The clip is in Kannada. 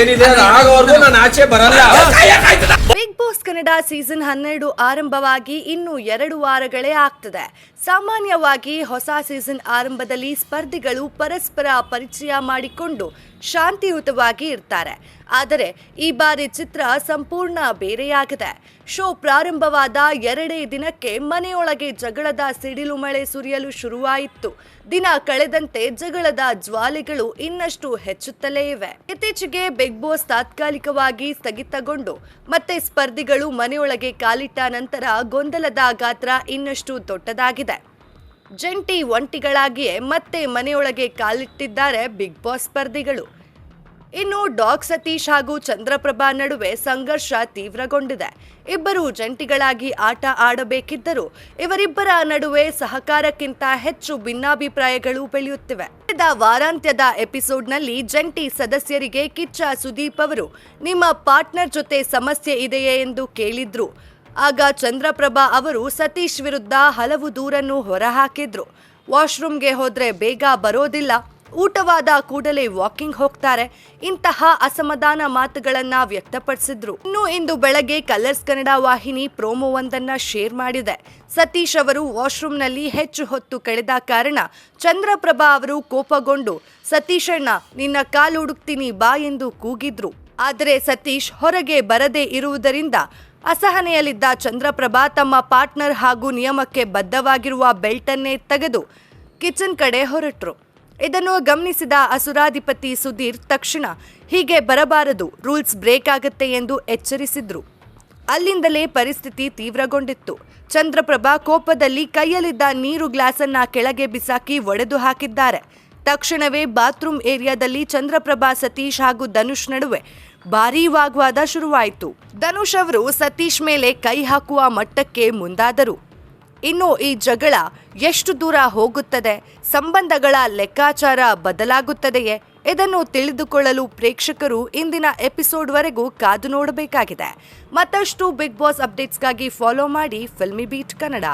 ಏನಿದೆ ಅದು ಆಗೋವರೆಗೂ ನಾನು ಆಚೆ ಬರಲ್ಲ. ಬಿಗ್ ಬಾಸ್ ಕನ್ನಡ ಸೀಸನ್ ಹನ್ನೆರಡು ಆರಂಭವಾಗಿ ಇನ್ನು ಎರಡು ವಾರಗಳೇ ಆಗ್ತದೆ. ಸಾಮಾನ್ಯವಾಗಿ ಹೊಸ ಸೀಸನ್ ಆರಂಭದಲ್ಲಿ ಸ್ಪರ್ಧಿಗಳು ಪರಸ್ಪರ ಪರಿಚಯ ಮಾಡಿಕೊಂಡು ಶಾಂತಿಯುತವಾಗಿ ಇರ್ತಾರೆ. ಆದರೆ ಈ ಬಾರಿ ಚಿತ್ರ ಸಂಪೂರ್ಣ ಬೇರೆಯಾಗಿದೆ. ಶೋ ಪ್ರಾರಂಭವಾದ ಎರಡೇ ದಿನಕ್ಕೆ ಮನೆಯೊಳಗೆ ಜಗಳದ ಸಿಡಿಲು ಮಳೆ ಸುರಿಯಲು ಶುರುವಾಯಿತು. ದಿನ ಕಳೆದಂತೆ ಜಗಳದ ಜ್ವಾಲೆಗಳು ಇನ್ನಷ್ಟು ಹೆಚ್ಚುತ್ತಲೇ ಇವೆ. ಇತ್ತೀಚೆಗೆ ಬಿಗ್ ಬಾಸ್ ತಾತ್ಕಾಲಿಕವಾಗಿ ಸ್ಥಗಿತಗೊಂಡು, ಮತ್ತೆ ಸ್ಪರ್ಧಿಗಳು ಮನೆಯೊಳಗೆ ಕಾಲಿಟ್ಟ ನಂತರ ಗೊಂದಲದ ಗಾತ್ರ ಇನ್ನಷ್ಟು ದೊಡ್ಡದಾಗಿದೆ. ಜಂಟಿ ಒಂಟಿಗಳಾಗಿಯೇ ಮತ್ತೆ ಮನೆಯೊಳಗೆ ಕಾಲಿಟ್ಟಿದ್ದಾರೆ ಬಿಗ್ ಬಾಸ್ ಸ್ಪರ್ಧಿಗಳು. ಇನ್ನು ಡಾಗ್ ಸತೀಶ್ ಹಾಗೂ ಚಂದ್ರಪ್ರಭಾ ನಡುವೆ ಸಂಘರ್ಷ ತೀವ್ರಗೊಂಡಿದೆ. ಇಬ್ಬರು ಜಂಟಿಗಳಾಗಿ ಆಟ ಆಡಬೇಕಿದ್ದರೂ ಇವರಿಬ್ಬರ ನಡುವೆ ಸಹಕಾರಕ್ಕಿಂತ ಹೆಚ್ಚು ಭಿನ್ನಾಭಿಪ್ರಾಯಗಳು ಬೆಳೆಯುತ್ತಿವೆ. ಕಳೆದ ವಾರಾಂತ್ಯದ ಎಪಿಸೋಡ್ನಲ್ಲಿ ಜಂಟಿ ಸದಸ್ಯರಿಗೆ ಕಿಚ್ಚ ಸುದೀಪ್ ಅವರು, ನಿಮ್ಮ ಪಾರ್ಟ್ನರ್ ಜೊತೆ ಸಮಸ್ಯೆ ಇದೆಯೇ ಎಂದು ಕೇಳಿದ್ರು. ಆಗ ಚಂದ್ರಪ್ರಭಾ ಅವರು ಸತೀಶ್ ವಿರುದ್ಧ ಹಲವು ದೂರನ್ನು ಹೊರಹಾಕಿದ್ರು. ವಾಶ್ರೂಮ್ಗೆ ಹೋದ್ರೆ ಬೇಗ ಬರೋದಿಲ್ಲ. ಊಟವಾದ ಕೂಡಲೇ ವಾಕಿಂಗ್ ಹೋಗ್ತಾರೆ. ಇಂತಹ ಅಸಮಾಧಾನ ಮಾತುಗಳನ್ನ ವ್ಯಕ್ತಪಡಿಸಿದ್ರು. ಇನ್ನು ಇಂದು ಬೆಳಗ್ಗೆ ಕಲರ್ಸ್ ಕನ್ನಡ ವಾಹಿನಿ ಪ್ರೋಮೋವೊಂದನ್ನ ಶೇರ್ ಮಾಡಿದೆ. ಸತೀಶ್ ಅವರು ವಾಶ್ರೂಮ್ನಲ್ಲಿ ಹೆಚ್ಚು ಹೊತ್ತು ಕಳೆದ ಕಾರಣ ಚಂದ್ರಪ್ರಭಾ ಅವರು ಕೋಪಗೊಂಡು ಸತೀಶಣ್ಣ ನಿನ್ನ ಕಾಲು ಹುಡುಕ್ತೀನಿ ಬಾ ಎಂದು ಕೂಗಿದ್ರು. ಆದರೆ ಸತೀಶ್ ಹೊರಗೆ ಬರದೇ ಇರುವುದರಿಂದ ಅಸಹನೆಯಲ್ಲಿದ್ದ ಚಂದ್ರಪ್ರಭಾ ತಮ್ಮ ಪಾರ್ಟ್ನರ್ ಹಾಗೂ ನಿಯಮಕ್ಕೆ ಬದ್ಧವಾಗಿರುವ ಬೆಲ್ಟನ್ನೇ ತೆಗೆದು ಕಿಚನ್ ಕಡೆ ಹೊರಟ್ರು. ಇದನ್ನು ಗಮನಿಸಿದ ಅಸುರಾಧಿಪತಿ ಸುಧೀರ್ ತಕ್ಷಣ ಹೀಗೆ ಬರಬಾರದು, ರೂಲ್ಸ್ ಬ್ರೇಕ್ ಆಗುತ್ತೆ ಎಂದು ಎಚ್ಚರಿಸಿದ್ರು. ಅಲ್ಲಿಂದಲೇ ಪರಿಸ್ಥಿತಿ ತೀವ್ರಗೊಂಡಿತ್ತು. ಚಂದ್ರಪ್ರಭಾ ಕೋಪದಲ್ಲಿ ಕೈಯಲ್ಲಿದ್ದ ನೀರು ಗ್ಲಾಸನ್ನ ಕೆಳಗೆ ಬಿಸಾಕಿ ಒಡೆದು ಹಾಕಿದ್ದಾರೆ. ತಕ್ಷಣವೇ ಬಾತ್ರೂಮ್ ಏರಿಯಾದಲ್ಲಿ ಚಂದ್ರಪ್ರಭಾ, ಸತೀಶ್ ಹಾಗೂ ಧನುಷ್ ನಡುವೆ ಭಾರೀ ವಾಗ್ವಾದ ಶುರುವಾಯಿತು. ಧನುಷ್ ಅವರು ಸತೀಶ್ ಮೇಲೆ ಕೈ ಹಾಕುವ ಮಟ್ಟಕ್ಕೆ ಮುಂದಾದರು. ಇನ್ನು ಈ ಜಗಳ ಎಷ್ಟು ದೂರ ಹೋಗುತ್ತದೆ, ಸಂಬಂಧಗಳ ಲೆಕ್ಕಾಚಾರ ಬದಲಾಗುತ್ತದೆಯೇ, ಇದನ್ನು ತಿಳಿದುಕೊಳ್ಳಲು ಪ್ರೇಕ್ಷಕರು ಇಂದಿನ ಎಪಿಸೋಡ್ವರೆಗೂ ಕಾದು ನೋಡಬೇಕಾಗಿದೆ. ಮತ್ತಷ್ಟು ಬಿಗ್ ಬಾಸ್ ಅಪ್ಡೇಟ್ಸ್ಗಾಗಿ ಫಾಲೋ ಮಾಡಿ ಫಿಲ್ಮಿ ಬೀಟ್ ಕನ್ನಡ.